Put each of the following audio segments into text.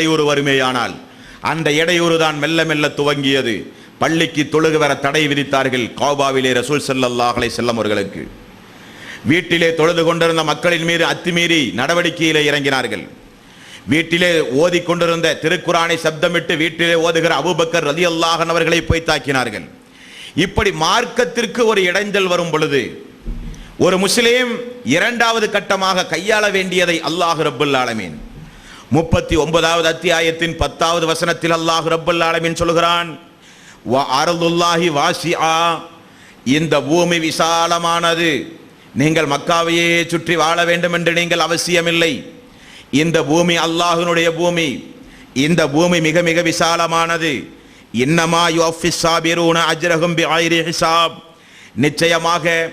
இடையூறு வருமேயானால் அந்த இடையூறு தான் மெல்ல மெல்ல துவங்கியது. பள்ளிக்கு தொழுகு வர தடை விதித்தார்கள் கோபாவிலே ரசூல் செல்லல்லாஹலை அலைஹி செல்லம் அவர்களுக்கு. வீட்டிலே தொழுது கொண்டிருந்த மக்களின் மீது அத்துமீறி நடவடிக்கையிலே இறங்கினார்கள். வீட்டிலே ஓதி கொண்டிருந்த திருக்குரானை சப்தமிட்டு வீட்டிலே ஓதுகிற அபுபக்கர் ரதி அல்லாஹன் அவர்களை போய் தாக்கினார்கள். இப்படி மார்க்கத்திற்கு ஒரு இடைஞ்சல் வரும் பொழுது ஒரு முஸ்லீம் இரண்டாவது கட்டமாக கையாள வேண்டியதை அல்லாஹ் ரபுல் ஆலமீன் முப்பத்தி ஒன்பதாவது அத்தியாயத்தின் பத்தாவது வசனத்தில் அல்லாஹ் ரப்பல் ஆலமின் சொல்கிறான் "வ வாசி ஆ இந்த பூமி விசாலமானது. நீங்கள் மக்காவையே சுற்றி வாழ வேண்டும் என்று நீங்கள் அவசியமில்லை. இந்த பூமி அல்லாஹினுடைய பூமி. இந்த பூமி மிக மிக விசாலமானது. இன்னமா யுஃபிஸ் சாபிரூன அஜ்ரஹும் ஆயிரி ஹிசாப். நிச்சயமாக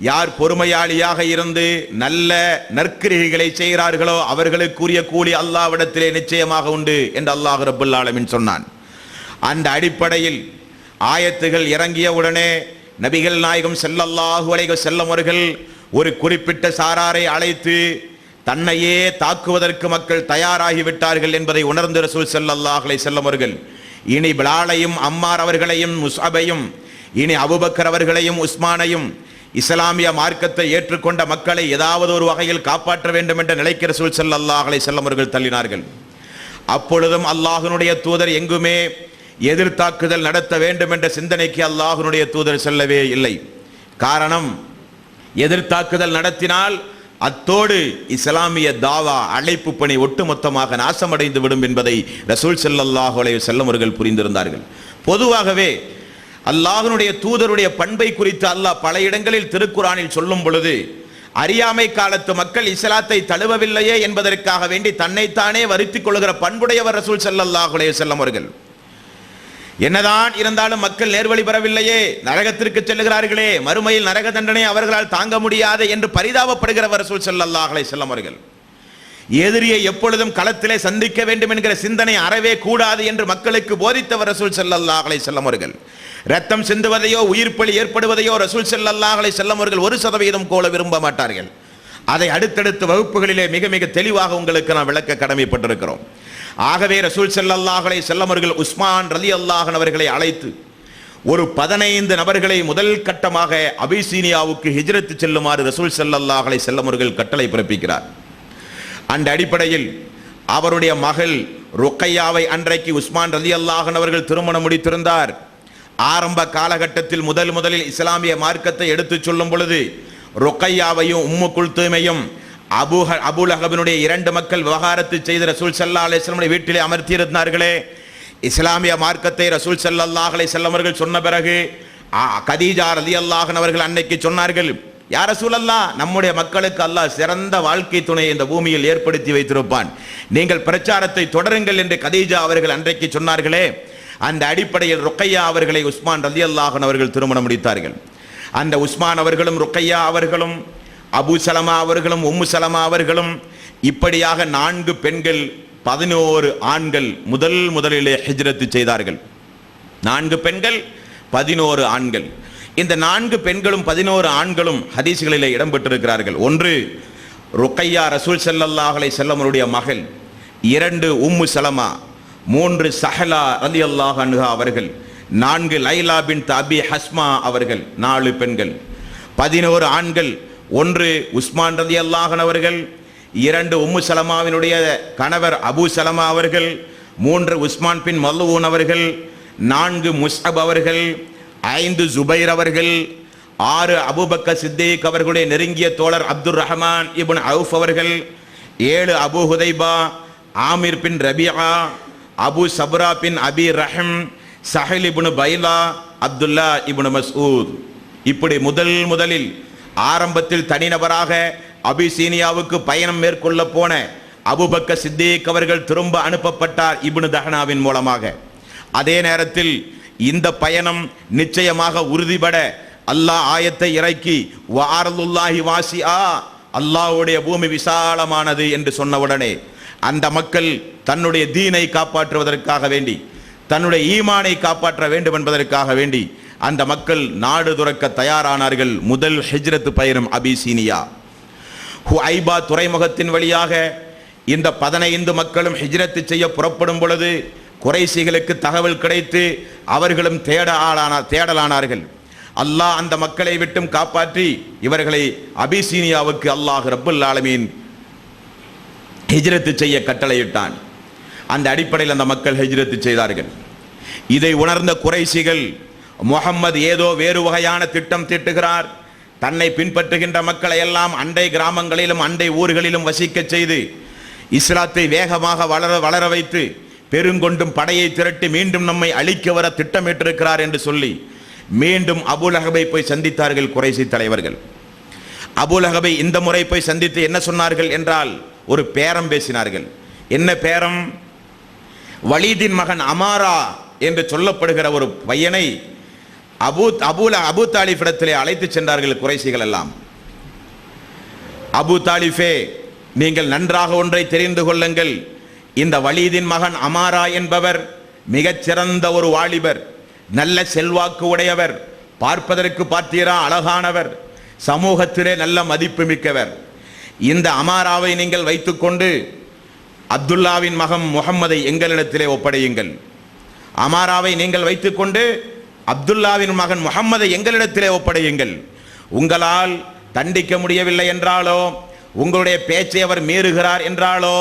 யார் பொறுமையாளியாக இருந்து நல்ல நற்கிரிகளை செய்கிறார்களோ அவர்களுக்குரிய கூலி அல்லாவிடத்திலே நிச்சயமாக உண்டு என்று அல்லாஹ் ரபுல் ஆலமின் சொன்னான். அந்த அடிப்படையில் ஆயத்துகள் இறங்கிய உடனே நபிகள் நாயகம் செல்லல்லாஹு அலைக வஸல்லம் அவர்கள் ஒரு குறிப்பிட்ட சாராரை அழைத்து தன்னையே தாக்குவதற்கு மக்கள் தயாராகிவிட்டார்கள் என்பதை உணர்ந்த ரசூல் செல்லல்லாஹலை அலைஹி அவர்கள் இனி பிலாலையும் அம்மார் அவர்களையும் முஸ்அபையும் இனி அபுபக்கர் அவர்களையும் உஸ்மானையும் இஸ்லாமிய மார்க்கத்தை ஏற்றுக்கொண்ட மக்களை ஏதாவது ஒரு வகையில் காப்பாற்ற வேண்டும் என்ற நிலைக்கிற ரசூல் ஸல்லல்லாஹு அலைஹி தள்ளினார்கள். அப்பொழுதும் அல்லாஹனுடைய தூதர் எங்குமே எதிர்த்தாக்குதல் நடத்த வேண்டும் என்ற சிந்தனைக்கு அல்லாஹனுடைய தூதர் செல்லவே இல்லை. காரணம் எதிர்த்தாக்குதல் நடத்தினால் அத்தோடு இஸ்லாமிய தாவா அழைப்பு பணி ஒட்டுமொத்தமாக நாசமடைந்து விடும் என்பதை ரசூல் ஸல்லல்லாஹு செல்லமர்கள் புரிந்திருந்தார்கள். பொதுவாகவே அல்லாஹனுடைய தூதருடைய பண்பை குறித்து அல்லாஹ் பல இடங்களில் திருக்குரானில் சொல்லும் பொழுது அறியாமை காலத்து மக்கள் இஸ்லாத்தை தழுவவில்லையே என்பதற்காக வேண்டி தன்னைத்தானே வருத்திக் கொள்கிற பண்புடையவர் ரசூல் ஸல்லல்லாஹு செல்லம் அவர்கள். என்னதான் இருந்தாலும் மக்கள் நேர்வழி பெறவில்லையே நரகத்திற்கு செல்லுகிறார்களே மறுமையில் நரக தண்டனை அவர்களால் தாங்க முடியாது என்று பரிதாபப்படுகிறவர் ரசூல் செல்லல்லாஹுலே செல்லம் அவர்கள். எதிரியை எப்பொழுதும் களத்திலே சந்திக்க வேண்டும் என்கிற சிந்தனை அறவே கூடாது என்று மக்களுக்கு போதித்தவர் ரசூல் செல்லல்லா அலைஹி செல்லமர்கள் அவர்கள். ரத்தம் சிந்துவதையோ உயிர்ப்பலி ஏற்படுவதையோ ரசூல் செல்லல்லா அலைஹி வஸல்லம் அவர்கள் ஒரு சதவீதம் கோல விரும்ப மாட்டார்கள். அதை அடுத்தடுத்த வகுப்புகளிலே மிக மிக தெளிவாக உங்களுக்கு நான் விளக்க கடமைப்பட்டிருக்கிறோம். ஆகவே ரசூல் செல்லல்லாஹலை செல்லமர்கள் உஸ்மான் ரலி அல்லாஹன் அவர்களை அழைத்து ஒரு பதினைந்து நபர்களை முதல் கட்டமாக அபிசீனியாவுக்கு ஹிஜ்ரத்து செல்லுமாறு ரசூல் செல்லல்லாஹலை செல்லமர்கள் கட்டளை பிறப்பிக்கிறார். அந்த அடிப்படையில் அவருடைய மகள் ருக்கையாவை அன்றைக்கு உஸ்மான் ரலி அல்லாஹன் அவர்கள் திருமணம் முடித்திருந்தார். ஆரம்ப காலகட்டத்தில் முதல் முதலில் இஸ்லாமிய மார்க்கத்தை எடுத்துச் சொல்லும் பொழுது ருக்கையாவையும் உம்மு குல்தூமையும் அபு அபுலஹபினுடைய இரண்டு மக்கள் விவகாரத்து செய்த ரசூல் சல்லா அலிஸ்லமுடைய வீட்டிலே அமர்த்தியிருந்தார்களே. இஸ்லாமிய மார்க்கத்தை ரசூல் சல்லாஹ் அலைஹி செல்லவர்கள் சொன்ன பிறகு கதீஜா ரலி அல்லாஹன் அவர்கள் அன்னைக்கு சொன்னார்கள் யார சூழல்லாம் நம்முடைய மக்களுக்கு அல்லாஹ் சிறந்த வாழ்க்கை துணை இந்த பூமியில் ஏற்படுத்தி வைத்திருப்பான். நீங்கள் பிரச்சாரத்தை தொடருங்கள் என்று கதீஜா அவர்கள் அன்றைக்கு சொன்னார்களே. அந்த அடிப்படையில் ருக்கையா அவர்களை உஸ்மான் ரலியல்லாஹு அவர்கள் திருமணம் முடித்தார்கள். அந்த உஸ்மான் அவர்களும் ருக்கையா அவர்களும் அபு சலமா அவர்களும் உம்மு சலமா அவர்களும் இப்படியாக நான்கு பெண்கள் பதினோரு ஆண்கள் முதல் முதலிலே ஹிஜ்ரத்து செய்தார்கள். நான்கு பெண்கள் பதினோரு ஆண்கள். இந்த நான்கு பெண்களும் பதினோரு ஆண்களும் ஹதீஸ்களிலே இடம்பெற்றிருக்கிறார்கள். ஒன்று ருக்கையா ரசூல் செல்லல்லாஹலை அலைஹி செல்லமருடைய மகள். இரண்டு உம்மு சலமா. மூன்று சஹலா அலி அல்லாஹ் அன்ஹா அவர்கள். நான்கு லைலா பின் தபி ஹஸ்மா அவர்கள் நாலு பெண்கள். பதினோரு ஆண்கள். ஒன்று உஸ்மான் ரதி அல்லாஹன் அவர்கள். இரண்டு உம்மு சலமாவினுடைய கணவர் அபு சலமா அவர்கள். மூன்று உஸ்மான் பின் மல்லுவூன் அவர்கள். நான்கு முஸ்அப் அவர்கள். ஐந்து ஜுபைர் அவர்கள் ஆறு அபுபக்க சித்திக் அவர்களுடைய நெருங்கிய தோழர் அப்துர் ரஹ்மான் இபுன் அவுஃப் அவர்கள் ஏழு அபு ஹுதைபா ஆமிர் பின் ரபியா அபு சப்ரா பின் அபி ரஹம் சஹல் இபுனு பைலா அப்துல்லா இபுனு மசூத் இப்படி முதல் முதலில் ஆரம்பத்தில் தனிநபராக அபிசீனியாவுக்கு பயணம் மேற்கொள்ள போன அபுபக்க சித்திக் அவர்கள் திரும்ப அனுப்பப்பட்டார் இபுனு தஹனாவின் மூலமாக. அதே நேரத்தில் இந்த பயணம் நிச்சயமாக உறுதிபட. அல்லாஹ் ஆயத்தை இறக்கி வாரதுல்லாஹி வாசி ஆ அல்லாஹ்வுடைய பூமி விசாலமானது என்று சொன்னவுடனே அந்த மக்கள் தன்னுடைய தீனை காப்பாற்றுவதற்காக வேண்டி தன்னுடைய ஈமானை காப்பாற்ற வேண்டும் என்பதற்காக வேண்டி அந்த மக்கள் நாடு துறக்க தயாரானார்கள். முதல் ஹிஜ்ரத் பயணம் அபிசீனியா. ஹுஐபா துறைமுகத்தின் வழியாக இந்த பதினைந்து மக்களும் ஹிஜ்ரத்து செய்ய புறப்படும் பொழுது குறைசிகளுக்கு தகவல் கிடைத்து அவர்களும் தேட ஆளானார் தேடலானார்கள். அல்லாஹ் அந்த மக்களை விட்டும் காப்பாற்றி இவர்களை அபிசீனியாவுக்கு அல்லாஹ் ரப்புல் ஆலமீன் ஹிஜ்ரத்து செய்ய கட்டளையிட்டான். அந்த அடிப்படையில் அந்த மக்கள் ஹிஜ்ரத்து செய்தார்கள். இதை உணர்ந்த குறைசிகள் முகம்மது ஏதோ வேறு வகையான திட்டம் தீட்டுகிறார். தன்னை பின்பற்றுகின்ற மக்களை எல்லாம் அண்டை கிராமங்களிலும் அண்டை ஊர்களிலும் வசிக்கச் செய்து இஸ்லாத்தை வேகமாக வளர வளர வைத்து பெருங்கொண்டும் படையை திரட்டி மீண்டும் நம்மை அழிக்க வர திட்டமிட்டிருக்கிறார் என்று சொல்லி மீண்டும் அபுலகபை போய் சந்தித்தார்கள் குறைசி தலைவர்கள். அபுலகபை இந்த முறை போய் சந்தித்து என்ன சொன்னார்கள் என்றால் ஒரு பேரம் பேசினார்கள். என்ன பேரம்? வலீதின் மகன் அமாரா என்று சொல்லப்படுகிற ஒரு பையனை அபூத் அபூல அபு தாலிஃபிடத்திலே அழைத்து சென்றார்கள் குறைசிகள் எல்லாம். அபு தாலிஃபே நீங்கள் நன்றாக ஒன்றை தெரிந்து கொள்ளுங்கள். இந்த வலீதின் மகன் அமாரா என்பவர் மிகச்சிறந்த ஒரு வாலிபர் நல்ல செல்வாக்கு உடையவர் பார்ப்பதற்கு பார்த்தீரா அழகானவர் சமூகத்திலே நல்ல மதிப்பு மிக்கவர். இந்த அமாராவை நீங்கள் வைத்துக்கொண்டு அப்துல்லாவின் மகன் முகம்மதை எங்களிடத்திலே ஒப்படையுங்கள். அமாராவை நீங்கள் வைத்துக்கொண்டு அப்துல்லாவின் மகன் முகம்மதை எங்களிடத்திலே ஒப்படையுங்கள். உங்களால் தண்டிக்க முடியவில்லை என்றாலோ உங்களுடைய பேச்சை அவர் மீறுகிறார் என்றாலோ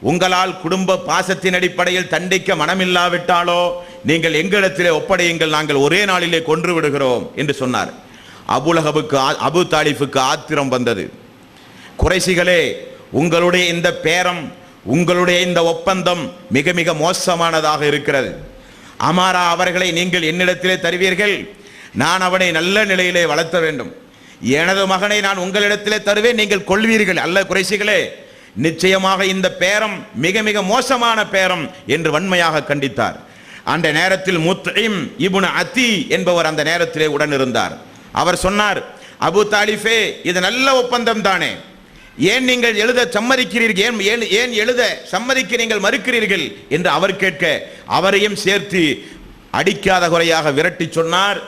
உங்களால் குடும்ப பாசத்தின் அடிப்படையில் தண்டிக்க மனமில்லாவிட்டாலோ நீங்கள் எங்களிடத்திலே ஒப்படையுங்கள் நாங்கள் ஒரே நாளிலே கொன்று விடுகிறோம் என்று சொன்னார். அபுலகபுக்கு அபு தாலிஃபுக்கு ஆத்திரம் வந்தது. குறைசிகளே உங்களுடைய இந்த பேரம் உங்களுடைய இந்த ஒப்பந்தம் மிக மிக மோசமானதாக இருக்கிறது. அமாரா அவர்களை நீங்கள் என்னிடத்திலே தருவீர்கள்? நான் அவனை நல்ல நிலையிலே வளர்த்த வேண்டும். எனது மகனை நான் உங்களிடத்திலே தருவேன் நீங்கள் கொள்வீர்கள் அல்ல குறைசிகளே நிச்சயமாக இந்த பேரம் மிக மிக மோசமான பேரம் என்று வன்மையாக கண்டித்தார். அந்த நேரத்தில் முத்இம் இபுன் அத்தி என்பவர் அந்த நேரத்திலே உடன் இருந்தார் அவர் சொன்னார் அபு தாலிஃபே இது நல்ல ஒப்பந்தம் தானே. ஏன் நீங்கள் எழுத சம்மதிக்கிறீர்கள்? ஏன் ஏன் ஏன் எழுத சம்மதிக்க நீங்கள் மறுக்கிறீர்கள்? என்று அவர் கேட்க அவரையும் சேர்த்து அடிக்காத குறையாக விரட்டி சொன்னார்.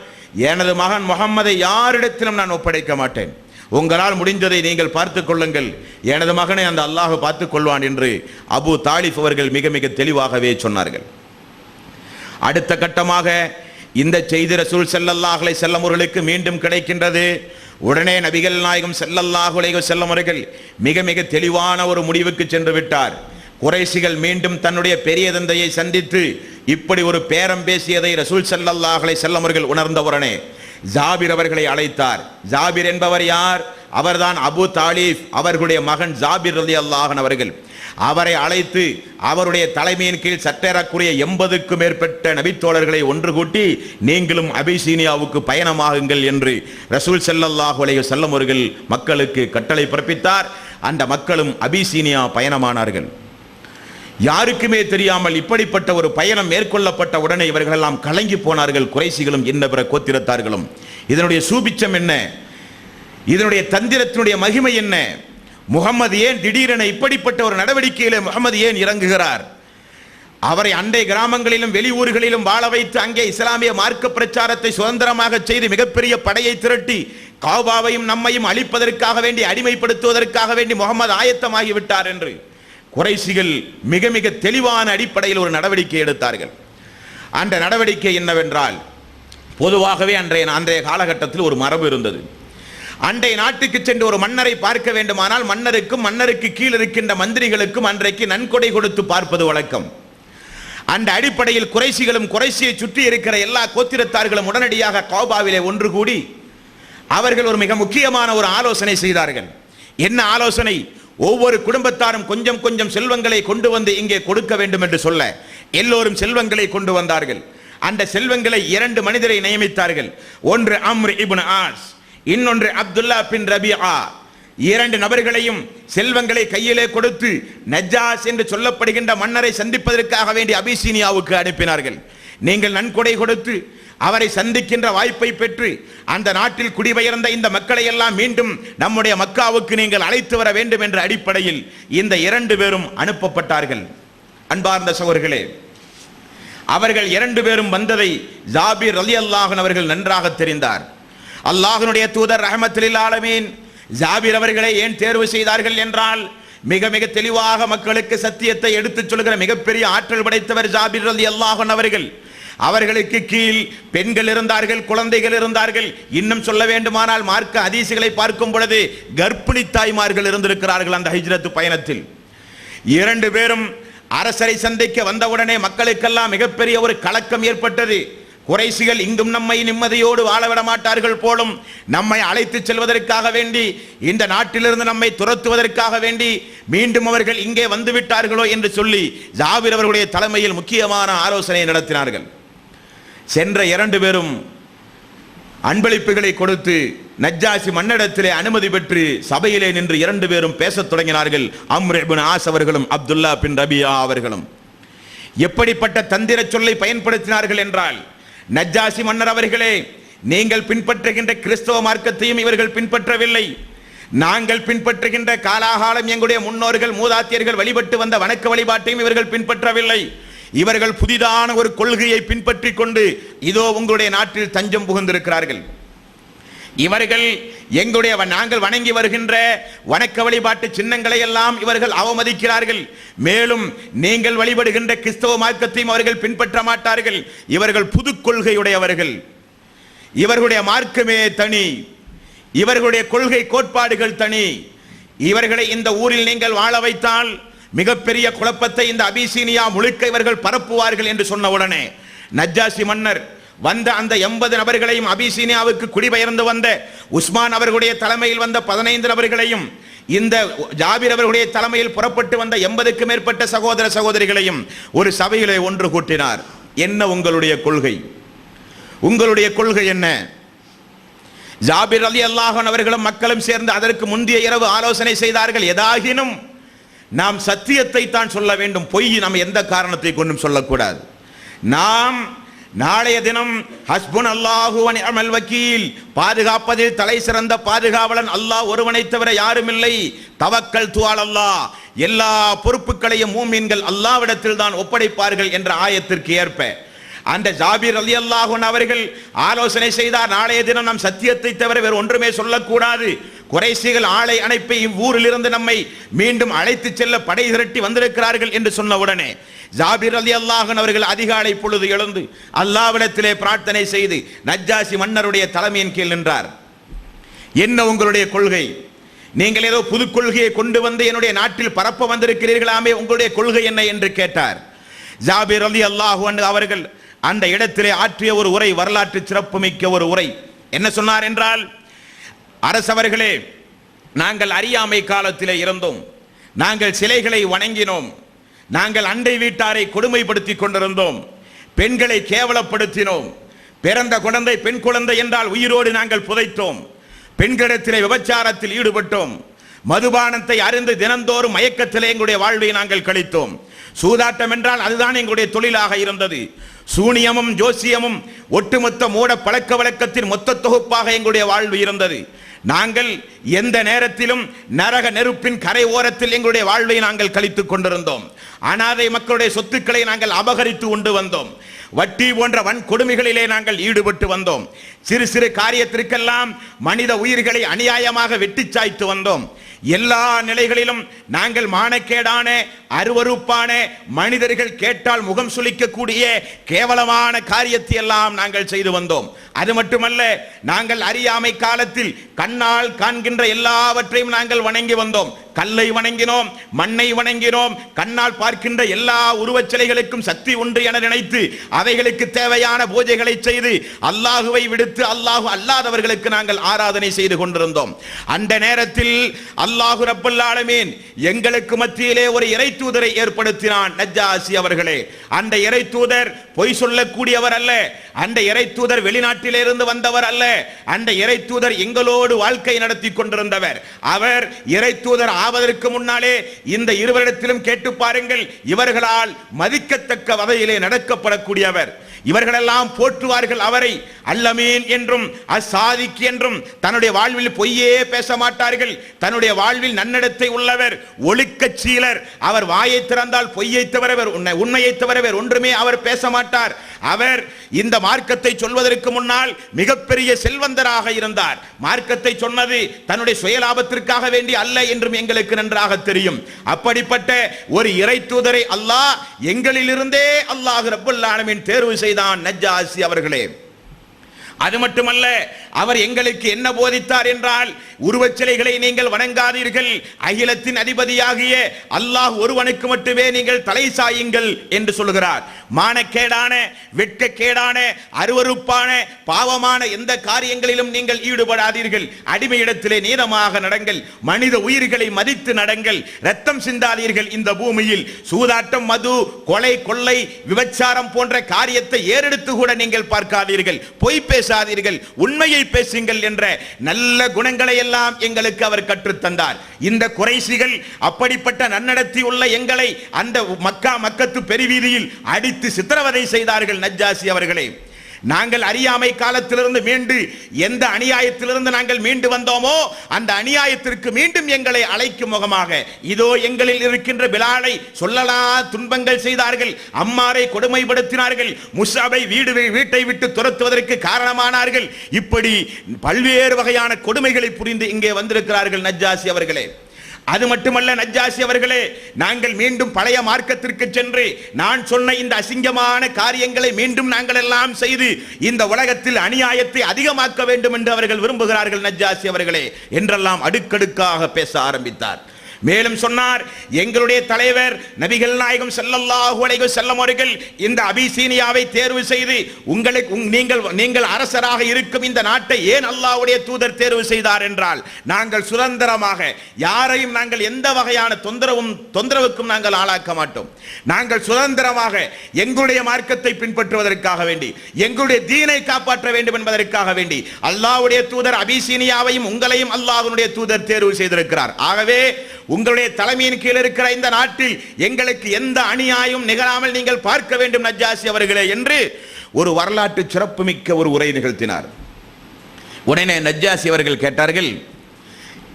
எனது மகன் முகம்மதை யாரிடத்திலும் நான் ஒப்படைக்க மாட்டேன். உங்களால் முடிந்ததை நீங்கள் பார்த்துக் கொள்ளுங்கள். எனது மகனை அந்த அல்லாஹ் பார்த்துக் கொள்வான் என்று அபு தாலிஃப் அவர்கள் மிக மிக தெளிவாகவே சொன்னார்கள். அடுத்த கட்டமாக இந்த செய்தி ரசூல் செல்லல்லாஹலை செல்லமுறைகளுக்கு மீண்டும் கிடைக்கின்றது. உடனே நபிகள் நாயகம் ஸல்லல்லாஹு செல்லமுறைகள் மிக மிக தெளிவான ஒரு முடிவுக்கு சென்று விட்டார். குறைசிகள் மீண்டும் தன்னுடைய பெரிய தந்தையை சந்தித்து இப்படி ஒரு பேரம் பேசியதை ரசூல் செல்லல்லாஹலை செல்லமுறைகள் உணர்ந்த உடனே ஜாபிர் அவர்களை அழைத்தார். ஜாபிர் என்பவர் யார்? அவர்தான் அபு தாலிஃப் அவர்களுடைய மகன் ஜாபிர் ரலியல்லாஹு அவர்கள். அவரை அழைத்து அவருடைய தலைமையின் கீழ் சட்டேறக்குரிய எண்பதுக்கும் மேற்பட்ட நபித்தோழர்களை ஒன்று கூட்டி நீங்களும் அபிசீனியாவுக்கு பயணமாகுங்கள் என்று ரசூல் ஸல்லல்லாஹு அலைஹி வஸல்லம் அவர்கள் மக்களுக்கு கட்டளை பிறப்பித்தார். அந்த மக்களும் அபிசீனியா பயணமானார்கள். யாருக்குமே தெரியாமல் இப்படிப்பட்ட ஒரு பயணம் மேற்கொள்ளப்பட்ட உடனே இவர்கள் எல்லாம் கலங்கி போனார்கள் குறைசிகளும் இன்ன பிற கோத்திரத்தார்களும். இதனுடைய சூபிச்சம் என்ன? இதனுடைய தந்திரத்தினுடைய மகிமை என்ன? முகமது ஏன் திடீரென இப்படிப்பட்ட ஒரு நடவடிக்கையில் முகம்மது ஏன் இறங்குகிறார்? அவரை அண்டை கிராமங்களிலும் வெளியூர்களிலும் வாழ வைத்து அங்கே இஸ்லாமிய மார்க்க பிரச்சாரத்தை சுதந்திரமாக செய்து மிகப்பெரிய படையை திரட்டி காபாவையும் நம்மையும் அழிப்பதற்காக வேண்டி அடிமைப்படுத்துவதற்காக வேண்டி முகமது ஆயத்தமாகி விட்டார் என்று குறைசிகள் மிக மிக தெளிவான அடிப்படையில் ஒரு நடவடிக்கை எடுத்தார்கள். அந்த நடவடிக்கை என்னவென்றால் பொதுவாகவே அன்றைய அன்றைய காலகட்டத்தில் ஒரு மரபு இருந்தது. அண்டை நாட்டுக்கு சென்று ஒரு மன்னரை பார்க்க வேண்டுமானால் மன்னருக்கும் மன்னருக்கு கீழ் இருக்கின்ற மந்திரிகளுக்கும் அன்றைக்கு நன்கொடை கொடுத்து பார்ப்பது வழக்கம். அந்த அடிப்படையில் குறைசிகளும் குறைசியை சுற்றி இருக்கிற எல்லா கோத்திரத்தார்களும் உடனடியாக கோபாவிலே ஒன்று கூடி அவர்கள் ஒரு மிக முக்கியமான ஒரு ஆலோசனை செய்தார்கள். என்ன ஆலோசனை? ஒவ்வொரு குடும்பத்தாரும் கொஞ்சம் கொஞ்சம் செல்வங்களை கொண்டு வந்து இங்கே கொடுக்க வேண்டும் என்று சொல்ல எல்லோரும் செல்வங்களை கொண்டு வந்தார்கள். அந்த செல்வங்களை இரண்டு மனிதரை நியமித்தார்கள். ஒன்று அம்ர் இபுன் ஆஸ் இன்னொன்று அப்துல்லா பின் ரபி ஆ இரண்டு நபர்களையும் செல்வங்களை கையிலே கொடுத்து நஜாஸ் என்று சொல்லப்படுகின்ற மன்னரை சந்திப்பதற்காக வேண்டி அபிசீனியாவுக்கு அனுப்பினார்கள். நீங்கள் நன்கொடை கொடுத்து அவரை சந்திக்கின்ற வாய்ப்பை பெற்று அந்த நாட்டில் குடிபெயர்ந்த இந்த மக்களை எல்லாம் மீண்டும் நம்முடைய மக்காவுக்கு நீங்கள் அழைத்து வர வேண்டும் என்ற அடிப்படையில் இந்த இரண்டு பேரும் அனுப்பப்பட்டார்கள். அன்பார்ந்த சகோர்களே அவர்கள் இரண்டு பேரும் வந்ததை ஜாபீர் அலி அல்லாஹன் அவர்கள் நன்றாக தெரிந்தார். அல்லாஹனுடைய தூதர் ரஹமத்துலில் ஆலமீன் ஜாபீர் அவர்களை ஏன் தேர்வு செய்தார்கள் என்றால் மிக மிக தெளிவாக மக்களுக்கு சத்தியத்தை எடுத்துச் சொல்கிற மிகப்பெரிய ஆற்றல் படைத்தவர் ஜாபிர் ரலி அல்லாஹன் அவர்கள். அவர்களுக்கு கீழ் பெண்கள் இருந்தார்கள் குழந்தைகள் இருந்தார்கள். இன்னும் சொல்ல வேண்டுமானால் மார்க்க அதிசைகளை பார்க்கும் பொழுது கர்ப்பிணி தாய்மார்கள் இருந்திருக்கிறார்கள் அந்த ஹைஜ்ரத்து பயணத்தில். இரண்டு பேரும் அரசரை சந்திக்க வந்தவுடனே மக்களுக்கெல்லாம் மிகப்பெரிய ஒரு கலக்கம் ஏற்பட்டது. குறைசிகள் இங்கும் நம்மை நிம்மதியோடு வாழ விட மாட்டார்கள் போலும் நம்மை அழைத்துச் செல்வதற்காக வேண்டி இந்த நாட்டிலிருந்து நம்மை துரத்துவதற்காக வேண்டி மீண்டும் அவர்கள் இங்கே வந்துவிட்டார்களோ என்று சொல்லி ஜாவிர் அவர்களுடைய தலைமையில் முக்கியமான ஆலோசனை நடத்தினார்கள். சென்ற இரண்டு பேரும் அன்பளிப்புகளை கொடுத்து நஜ்ஜாசி மன்னிடத்திலே அனுமதி பெற்று சபையிலே நின்று இரண்டு பேரும் பேசத் தொடங்கினார்கள். அம்ரேபின் ஆஸ் அவர்களும் அப்துல்லா பின் ரபியா அவர்களும். எப்படிப்பட்ட தந்திர சொல்லை பயன்படுத்தினார்கள் என்றால் நஜ்ஜாசி மன்னர் அவர்களே நீங்கள் பின்பற்றுகின்ற கிறிஸ்தவ மார்க்கத்தையும் இவர்கள் பின்பற்றவில்லை. நாங்கள் பின்பற்றுகின்ற காலாகாலம் எங்களுடைய முன்னோர்கள் மூதாத்தியர்கள் வழிபட்டு வந்த வணக்க வழிபாட்டையும் இவர்கள் பின்பற்றவில்லை. இவர்கள் புதிதான ஒரு கொள்கையை பின்பற்றி கொண்டு இதோ உங்களுடைய நாட்டில் தஞ்சம் புகுந்திருக்கிறார்கள். இவர்கள் எங்களுடைய வ- நாங்கள் வணங்கி வருகின்ற வணக்க வழிபாட்டு சின்னங்களை எல்லாம் இவர்கள் அவமதிக்கிறார்கள். மேலும் நீங்கள் வழிபடுகின்ற கிறிஸ்தவ மார்க்கத்தையும் அவர்கள் பின்பற்ற மாட்டார்கள். இவர்கள் புது கொள்கையுடையவர்கள். இவர்களுடைய மார்க்கமே தனி. இவர்களுடைய கொள்கை கோட்பாடுகள் தனி. இவர்களை இந்த ஊரில் நீங்கள் வாழ வைத்தால் மிகப்பெரிய குழப்பத்தை இந்த அபிசீனியா முழுக்க இவர்கள் பரப்புவார்கள் என்று சொன்ன உடனே நஜ்ஜாசி மன்னர் வந்த அந்த எண்பது நபர்களையும் அபிசீனியாவுக்கு குடிபெயர்ந்து வந்த உஸ்மான் அவர்களுடைய தலைமையில் வந்த பதினைந்து நபர்களையும் இந்த ஜாபிர் அவர்களுடைய தலைமையில் புறப்பட்டு வந்த எண்பதுக்கு மேற்பட்ட சகோதர சகோதரிகளையும் ஒரு சபையிலே ஒன்று கூட்டினார். என்ன உங்களுடைய கொள்கை? உங்களுடைய கொள்கை என்ன? ஜாபிர் அலி அல்லாஹன் அவர்களும் மக்களும் சேர்ந்து அதற்கு முந்தைய இரவு ஆலோசனை செய்தார்கள். எதாகினும் நாம் சத்தியத்தை தான் சொல்ல வேண்டும். பொய் நாம் எந்த காரணத்தை கொண்டும் சொல்லக்கூடாது. நாம் நாளைய தினம் ஹஸ்புன் அல்லாஹுவன் அமல் வக்கீல். பாதுகாப்பதில் தலை சிறந்த பாதுகாவலன் அல்லாஹ் ஒருவனை தவிர யாரும் இல்லை தவக்கல் துவால் அல்லாஹ். எல்லா பொறுப்புகளையும் மூமீன்கள் அல்லாவிடத்தில் தான் ஒப்படைப்பார்கள் என்ற ஆயத்திற்கு ஏற்ப. அந்த ஜாபீர் அலி அல்லாஹன் அவர்கள் ஆலோசனை செய்தார். நாளைய தினம் நாம் சத்தியத்தை தவிர வேறு ஒன்றுமே சொல்லக்கூடாது. குறைசிகள் ஆளை அனுப்பி இவ்வூரிலிருந்து நம்மை மீண்டும் அழைத்து செல்ல படை திரட்டி வந்திருக்கிறார்கள் என்று சொன்ன உடனே ஜாபீர் அலி அல்லாஹன் அவர்கள் அதிகாலை பொழுது எழுந்து அல்லாவிடத்திலே பிரார்த்தனை செய்து நஜ்ஜாசி மன்னருடைய தலைமையின் கீழ் நின்றார். என்ன உங்களுடைய கொள்கை? நீங்கள் ஏதோ புது கொள்கையை கொண்டு வந்து என்னுடைய நாட்டில் பரப்ப வந்திருக்கிறீர்களாமே உங்களுடைய கொள்கை என்ன என்று கேட்டார். ஜாபீர் அலி அல்லாஹு அவர்கள் அந்த இடத்திலே ஆற்றிய ஒரு உரை வரலாற்று சிறப்புமிக்க ஒரு உரை. என்ன சொன்னார் என்றால் அரசவர்களே நாங்கள் அறியாமை காலத்தில் இருந்தோம். நாங்கள் சிலைகளை வணங்கினோம். நாங்கள் அண்டை வீட்டாரை கொடுமைப்படுத்தி கொண்டிருந்தோம். பெண்களை கேவலப்படுத்தினோம். பிறந்த குழந்தை பெண் குழந்தை என்றால் உயிரோடு நாங்கள் புதைத்தோம். பெண்களிடத்திலே விபச்சாரத்தில் ஈடுபட்டோம். மதுபானத்தை அறிந்து தினந்தோறும் மயக்கத்திலே எங்களுடைய வாழ்வை நாங்கள் கழித்தோம். சூதாட்டம் என்றால் அதுதான் எங்களுடைய தொழிலாக இருந்தது. சூனியமும் ஜோசியமும் ஒட்டுமொத்த மூட பழக்க வழக்கத்தின் மொத்த தொகுப்பாக எங்களுடைய வாழ்வு இருந்தது. நாங்கள் எந்த நேரத்திலும் நரக நெருப்பின் கரை ஓரத்தில் எங்களுடைய வாழ்வை நாங்கள் கழித்துக் கொண்டிருந்தோம். அனாதை மக்களுடைய சொத்துக்களை நாங்கள் அபகரித்து கொண்டு வந்தோம். வட்டி போன்ற வன்கொடுமைகளிலே நாங்கள் ஈடுபட்டு வந்தோம். சிறு சிறு காரியத்திற்கெல்லாம் மனித உயிர்களை அநியாயமாக வெட்டி சாய்த்து வந்தோம். எல்லா நிலைகளிலும் நாங்கள் மானக்கேடான அருவருப்பான மனிதர்கள் கேட்டால் முகம் சுளிக்கக்கூடிய கேவலமான காரியத்தை எல்லாம் நாங்கள் செய்து வந்தோம். அது மட்டுமல்ல நாங்கள் அறியாமை காலத்தில் கண்ணால் காண்கின்ற எல்லாவற்றையும் நாங்கள் வணங்கி வந்தோம். கல்லை வணங்கினோம் மண்ணை வணங்கினோம் கண்ணால் பார்க்கின்ற எல்லா உருவச் சிலைகளுக்கும் சக்தி உண்டு என நினைத்து அவைகளுக்கு தேவையான பூஜைகளை செய்து அல்லாஹுவை விடுத்து அல்லாஹு அல்லாதவர்களுக்கு நாங்கள் ஆராதனை செய்து கொண்டிருந்தோம். அந்த நேரத்தில் அல்லாஹு ரப்பல்லாலமீன் எங்களுக்கு மத்தியிலே ஒரு இறை தூதரை ஏற்படுத்தினான் நஜ்ஜாசி அவர்களே. அந்த இறை தூதர் பொய் சொல்லக்கூடியவர் அல்ல. அந்த இறை தூதர் வெளிநாட்டிலிருந்து வந்தவர் அல்ல. அந்த இறை தூதர் எங்களோடு வாழ்க்கை நடத்தி கொண்டிருந்தவர். அவர் இறை தூதர் ஆவதற்கு முன்னாலே இந்த இருவரிடத்திலும் கேட்டு பாருங்கள் இவர்களால் மதிக்கத்தக்க வகையிலே நடக்கப்படக்கூடியவர். இவர்களெல்லாம் போற்றுவார்கள் அவரை. அல்லமீன் என்றும் அசாதிக்கு என்றும் தன்னுடைய வாழ்வில் பொய்யே பேச மாட்டார்கள். தன்னுடைய வாழ்வில் நன்னடத்தை உள்ளவர் ஒழுக்கச் சீலர். அவர் வாயை திறந்தால் பொய்யை தவிர உண்மையை தவிர ஒன்றுமே அவர் பேச மாட்டார். அவர் இந்த மார்க்கத்தை சொல்வதற்கு முன்னால் மிகப்பெரிய செல்வந்தராக இருந்தார். மார்க்கத்தை சொன்னது தன்னுடைய சுயலாபத்திற்காக வேண்டி அல்ல என்றும் எங்களுக்கு நன்றாக தெரியும். அப்படிப்பட்ட ஒரு இறை தூதரை அல்லாஹ் எங்களிலிருந்தே அல்லாஹ் ரப்பல் தேர்வு செய்தான் நஜ்ஜாசி அவர்களே. அது மட்டுமல்ல அவர் எங்களுக்கு என்ன போதித்தார் என்றால் உருவச் சிலைகளை நீங்கள் வணங்காதீர்கள். அகிலத்தின் அதிபதியாகிய அல்லாஹ் ஒருவனுக்கு மட்டுமே நீங்கள் தலை சாயுங்கள் என்று சொல்கிறார் மானக்கேடான வெட்கக்கேடான அருவருப்பான பாவமான எந்த காரியங்களிலும் நீங்கள் ஈடுபடாதீர்கள். அடிமையிடத்திலே நீளமாக நடங்கள். மனித உயிர்களை மதித்து நடங்கள். ரத்தம் சிந்தாதீர்கள் இந்த பூமியில். சூதாட்டம் மது கொலை கொள்ளை விபச்சாரம் போன்ற காரியத்தை ஏறெடுத்து கூட நீங்கள் பார்க்காதீர்கள். பொய் பேசாதீர்கள் உண்மையை பேசுங்கள் என்ற நல்ல குணங்களை எல்லாம் எங்களுக்கு அவர் கற்றுத்தந்தார். இந்த குறைசிகள் அப்படிப்பட்ட நன்னடத்தி உள்ள எங்களை அந்த மக்கா மக்கத்து பெருவீதியில் அடித்து சித்திரவதை செய்தார்கள் நஜ்ஜாசி அவர்களே. நாங்கள் அறியாமை காலத்திலிருந்து மீண்டு எந்த அநியாயத்திலிருந்து நாங்கள் மீண்டு வந்தோமோ அந்த அநியாயத்திற்கு மீண்டும் எங்களை அழைக்கும் முகமாக இதோ எங்களில் இருக்கின்ற பிலாலை சொல்லலா துன்பங்கள் செய்தார்கள் அம்மாரை கொடுமைப்படுத்தினார்கள் முசாபை வீடு வீட்டை விட்டு துரத்துவதற்கு காரணமானார்கள். இப்படி பல்வேறு வகையான கொடுமைகளை புரிந்து இங்கே வந்திருக்கிறார்கள் நஜ்ஜாசி அவர்களே. அது மட்டுமல்ல நஜ்ஜாசி அவர்களே நாங்கள் மீண்டும் பழைய மார்க்கத்திற்கு சென்று நான் சொன்ன இந்த அசிங்கமான காரியங்களை மீண்டும் நாங்கள் எல்லாம் செய்து இந்த உலகத்தில் அநியாயத்தை அதிகமாக்க வேண்டும் என்று அவர்கள் விரும்புகிறார்கள் நஜ்ஜாசி அவர்களே என்றெல்லாம் அடுக்கடுக்காக பேச ஆரம்பித்தார். மேலும் சொன்னார் எங்களுடைய தலைவர் நபிகள் நாயகம் செல்லல்லாஹு அலைகு செல்லம் அவர்கள் இந்த அபிசீனியாவை தேர்வு செய்து உங்களுக்கு உங்- நீங்கள் நீங்கள் அரசராக இருக்கும் இந்த நாட்டை ஏன் அல்லாஹ்வுடைய தூதர் தேர்வு செய்தார் என்றால் நாங்கள் சுதந்திரமாக யாரையும் நாங்கள் எந்த வகையான தொந்தரவும் தொந்தரவுக்கும் நாங்கள் ஆளாக்க மாட்டோம். நாங்கள் சுதந்திரமாக எங்களுடைய மார்க்கத்தை பின்பற்றுவதற்காக வேண்டி எங்களுடைய தீனை காப்பாற்ற வேண்டும் என்பதற்காக வேண்டி அல்லாஹ்வுடைய தூதர் அபிசீனியாவையும் உங்களையும் அல்லாஹ்வுடைய தூதர் தேர்வு செய்திருக்கிறார். ஆகவே உங்களுடைய தலைமையின் கீழ் இருக்கிற இந்த நாட்டில் எங்களுக்கு எந்த அநியாயம் நிகழாமல் நீங்கள் பார்க்க வேண்டும் நஜ்ஜாசி அவர்களே என்று ஒரு வரலாற்று சிறப்புமிக்க ஒரு உரை நிகழ்த்தினார். உடனே நஜ்ஜாசி அவர்கள் கேட்டார்கள்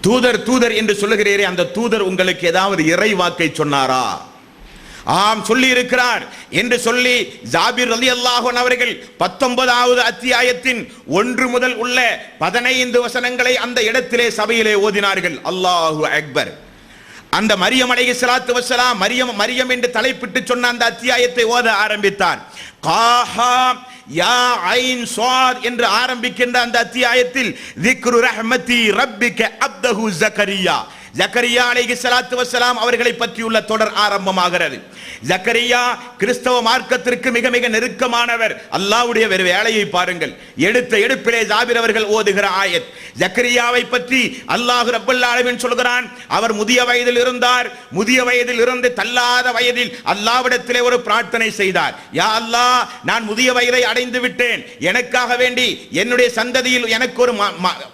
தூதர் தூதர் என்று சொல்லுகிறீரே அந்த தூதர் உங்களுக்கு ஏதாவது இறை வாக்கை சொன்னாரா? ஆம் சொல்லி இருக்கிறார் என்று சொல்லி ஜாபிர் அலி அல்லாஹன் அவர்கள் பத்தொன்பதாவது அத்தியாயத்தின் ஒன்று முதல் உள்ள பதினைந்து வசனங்களை அந்த இடத்திலே சபையிலே ஓதினார்கள். அல்லாஹு அக்பர். அந்த மரியம் அலைகி சலாத்து வசலாம் மரியம் மரியம் என்று தலைப்பிட்டு சொன்ன அந்த அத்தியாயத்தை ஓத ஆரம்பித்தார் காஹா யா ஐன் சுவாத் என்று ஆரம்பிக்கின்ற அந்த அத்தியாயத்தில் திக்ரு ரஹ்மதி ரப்பிக அப்தஹு ஜக்கரியா. ஜக்கரியா அலைகி சலாத்து வசலாம் அவர்களை பற்றியுள்ள தொடர் ஆரம்பமாகிறது. ஜக்கரியா கிறிஸ்தவ மார்க்கத்திற்கு மிக மிக நெருக்கமானவர். அல்லாவுடைய வேறு வேலையை பாருங்கள். எடுத்த எடுப்பிலே ஜாபிர் அவர்கள் ஓதுகிற ஆயத். ஜக்கரியாவை பற்றி அல்லாஹ் ரப்பல்லாலவின் சொல்கிறான். அவர் முதிய வயதில் இருந்தார். முதிய வயதில் இருந்து தள்ளாத வயதில் அல்லாவிடத்திலே ஒரு பிரார்த்தனை செய்தார். யா அல்லாஹ் நான் முதிய வயதை அடைந்து விட்டேன். எனக்காக வேண்டி என்னுடைய சந்ததியில் எனக்கு ஒரு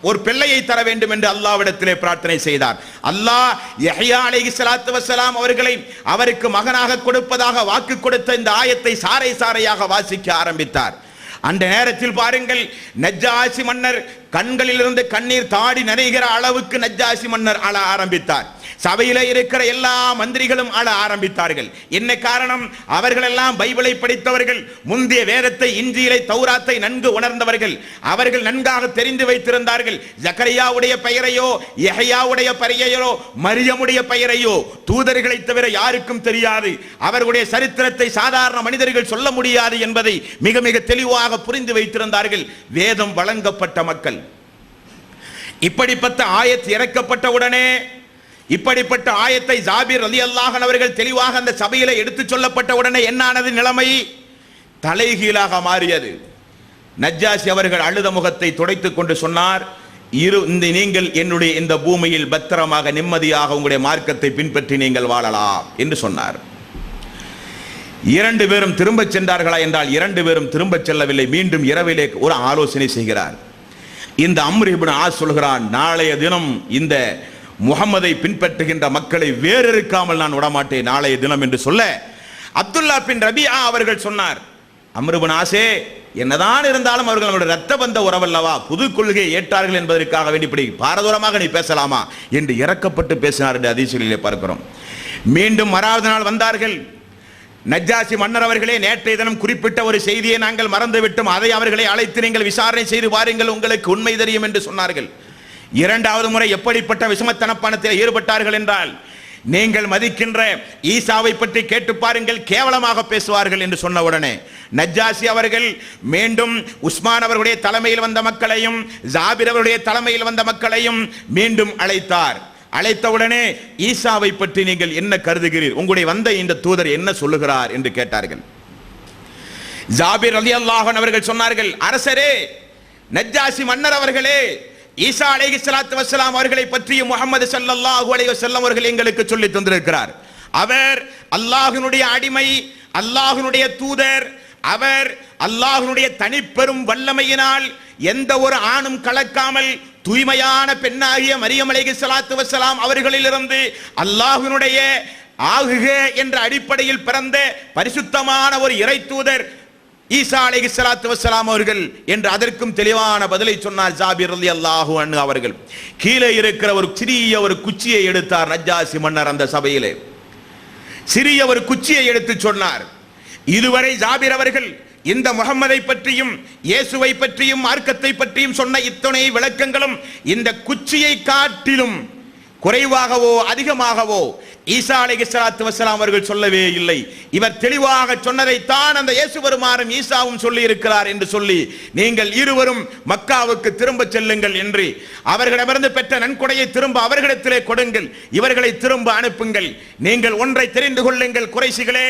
ஒரு பிள்ளையை தர வேண்டும் என்று அல்லாவிடத்திலே பிரார்த்தனை செய்தார். அல்லாஹ் யஹ்யா அலைஹி வஸலாம் அவர்களை அவருக்கு மகனாக கொடுப்பதாக வாக்கு கொடுத்த இந்த ஆயத்தை சாறை சாறையாக வாசிக்க ஆரம்பித்தார். அந்த நேரத்தில் பாருங்கள் நஜ்ஜாசி மன்னர் கண்களிலிருந்து கண்ணீர் தாடி நனைகிற அளவுக்கு நஜ்ஜாசி மன்னர் அழ ஆரம்பித்தார். சபையில இருக்கிற எல்லா மந்திரிகளும் அழ ஆரம்பித்தார்கள். என்ன காரணம்? அவர்கள் எல்லாம் பைபிளை படித்தவர்கள் முந்தைய வேதத்தை இஞ்சியிலை தௌராத்தை நன்கு உணர்ந்தவர்கள். அவர்கள் நன்காக தெரிந்து வைத்திருந்தார்கள். ஜக்கரையாவுடைய பெயரையோ எஹையாவுடைய பெயரையோ மரியமுடைய பெயரையோ தூதர்களை தவிர யாருக்கும் தெரியாது. அவர்களுடைய சரித்திரத்தை சாதாரண மனிதர்கள் சொல்ல முடியாது என்பதை மிக மிக தெளிவாக புரிந்து வைத்திருந்தார்கள். வேதம் வழங்கப்பட்ட மக்கள். இப்படிப்பட்ட ஆயத்து இறக்கப்பட்ட உடனே இப்படிப்பட்ட ஆயத்தை ஜாபீர் அலி அல்லாஹன் அவர்கள் தெளிவாக அந்த சபையில எடுத்துச் சொல்லப்பட்ட உடனே என்னானது நிலைமை? தலைகீழாக மாறியது. நஜ்ஜாசி அவர்கள் அழுத முகத்தை துடைத்துக் கொண்டு சொன்னார் இரு இந்த நீங்கள் என்னுடைய இந்த பூமியில் பத்திரமாக நிம்மதியாக உங்களுடைய மார்க்கத்தை பின்பற்றி நீங்கள் வாழலாம் என்று சொன்னார். இரண்டு பேரும் திரும்பச் சென்றார்களா என்றால் இரண்டு பேரும் திரும்பச் செல்லவில்லை. மீண்டும் இரவிலே ஒரு ஆலோசனை செய்கிறார். இந்த அம்ரிபின் ஆ ஆஸ் சொல்கிறான் நாளைய தினம் இந்த முகமதை பின்பற்றுகின்ற மக்களை வேறறுக்காமல் நான் விடமாட்டேன் நாளைய தினம் என்று சொல்ல அப்துல்லா பின் ரபியா அவர்கள் சொன்னார் அம்ருபின் ஆசே என்னதான் இருந்தாலும் அவர்கள் நம்முடைய ரத்த பந்த உறவல்லவா? புது கொள்கையை ஏற்றார்கள் என்பதற்காக வேண்டி இப்படி பாரதூரமாக நீ பேசலாமா? என்று இறக்கப்பட்டு பேசினார் என்று அதிசயிலே பார்க்கிறோம். மீண்டும் மறாவது நாள் வந்தார்கள். நஜ்ஜாசி மன்னர் அவர்களே நேற்றைய தினம் குறிப்பிட்ட ஒரு செய்தியை நாங்கள் மறந்துவிட்டோம். அதை அவர்களை அழைத்து நீங்கள் விசாரணை செய்து பாருங்கள் உங்களுக்கு உண்மை தெரியும் என்று சொன்னார்கள். இரண்டாவது முறை எப்படிப்பட்ட விஷமத்தனப்பணத்தில் ஈடுபட்டார்கள் என்றால் நீங்கள் மதிக்கின்ற ஈசாவை பற்றி கேட்டு பாருங்கள் கேவலமாக பேசுவார்கள் என்று சொன்ன உடனே. நஜ்ஜாசி அவர்கள் மீண்டும் உஸ்மான் அவர்களுடைய தலைமையில் வந்த மக்களையும் ஜாபிர் அவருடைய தலைமையில் வந்த மக்களையும் மீண்டும் அழைத்தார். அழைத்தவுடனே ஈசாவை பற்றி நீங்கள் என்ன கருதுகிறீர்? உங்களுடைய வந்த இந்த தூதர் என்ன சொல்லுகிறார் என்று கேட்டார்கள். ஜாபிர் அலி அல்லாஹன் அவர்கள் சொன்னார்கள் அரசரே நஜ்ஜாசி மன்னர் அவர்களே ஈசா அலைஹி சலாத்து வசலாம் அவர்களை பற்றியும் முகமது சல்லாஹூ அலைஹி வஸல்லம் அவர்கள் எங்களுக்கு சொல்லி தந்திருக்கிறார். அவர் அல்லாஹினுடைய அடிமை அல்லாஹினுடைய தூதர் அவர் அல்லாஹினுடைய தனிப்பெரும் வல்லமையினால் எந்த ஒரு ஆணும் கலக்காமல் தூய்மையான பெண்ணாகிய மரியம் அலைஹி சலாத்து வசலாம் அவர்களிலிருந்து அல்லாஹினுடைய ஆகுக என்ற அடிப்படையில் பிறந்த பரிசுத்தமான ஒரு இறை தூதர் ஈசா அலைஹி சலாத்து வசலாம் அவர்கள் என்று அதற்கும் தெளிவான பதிலை சொன்னார் ஜாபிர் ரலியல்லாஹு அண்ணு அவர்கள். கீழே இருக்கிற ஒரு சிறிய ஒரு குச்சியை எடுத்தார் நஜ்ஜாசி மன்னர் அந்த சபையிலே. சிறிய ஒரு குச்சியை எடுத்து சொன்னார். இதுவரை ஜாபிர் அவர்கள் இந்த முகம்மதை பற்றியும் இயேசுவை பற்றியும் மார்க்கத்தை பற்றியும் சொன்ன இத்தனை விளக்கங்களும் இந்த குச்சியை காட்டிலும் குறைவாகவோ அதிகமாகவோ ஈசா அலைஹி சலாத்து வசலாம் அவர்கள் சொல்லவே இல்லை. இவர் தெளிவாக சொன்னதைத்தான் அந்த இயேசு பெருமானும் ஈசாவும் சொல்லி இருக்கிறார் என்று சொல்லி நீங்கள் இருவரும் மக்காவுக்கு திரும்ப செல்லுங்கள் என்று அவர்களிடமிருந்து பெற்ற நன்கொடையை திரும்ப அவர்களிடத்திலே கொடுங்கள். இவர்களை திரும்ப அனுப்புங்கள். நீங்கள் ஒன்றை தெரிந்து கொள்ளுங்கள் குறைசிகளே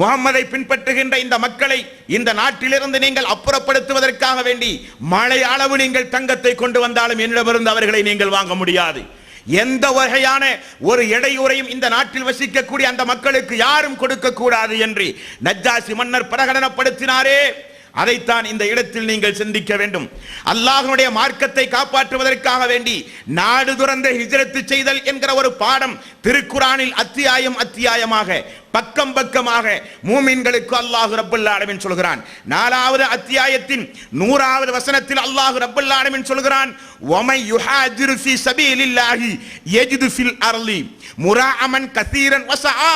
முகம்மதை பின்பற்றுகின்ற இந்த மக்களை இந்த நாட்டிலிருந்து நீங்கள் அப்புறப்படுத்துவதற்காக வேண்டி மழை அளவு நீங்கள் தங்கத்தை கொண்டு வந்தாலும் என்னிடமிருந்து அவர்களை நீங்கள் வாங்க முடியாது. எந்த வகையான ஒரு இடையூறையும் இந்த நாட்டில் வசிக்கக்கூடிய அந்த மக்களுக்கு யாரும் கொடுக்க கூடாது என்று நஜ்ஜாசி மன்னர் பிரகடனப்படுத்தினாரே. அதைத்தான் இந்த இடத்தில் நீங்கள் சிந்திக்க வேண்டும். அல்லாஹனுடைய மார்க்கத்தை காப்பாற்றுவதற்காக வேண்டி நாடு துறந்த ஹிஜரத்து செய்தல் என்கிற ஒரு பாடம் திருக்குறானில் அத்தியாயம் அத்தியாயமாக பக்கம் பக்கமாக மூமின்களுக்கு அல்லாஹு ரப்பல் ஆலமீன் சொல்கிறான். நாலாவது அத்தியாயத்தின் நூறாவது வசனத்தில் அல்லாஹு ரப்பல் ஆலமீன் சொல்கிறான் ஒமை யுஹாஜிரு ஃபீ சபீலில்லாஹி யஜிது ஃபில் அர்லி முராஅமன் கசீரன் வஸஆ.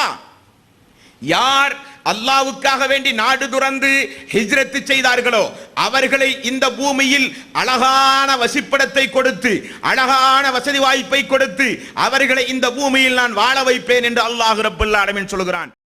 யார் அல்லாவுக்காக வேண்டி நாடு துறந்து ஹிஜ்ரத்து செய்தார்களோ அவர்களை இந்த பூமியில் அழகான வசிப்பிடத்தை கொடுத்து அழகான வசதி வாய்ப்பை கொடுத்து அவர்களை இந்த பூமியில் நான் வாழ வைப்பேன் என்று அல்லாஹ் ரப்பல் ஆலமீன் சொல்கிறான்.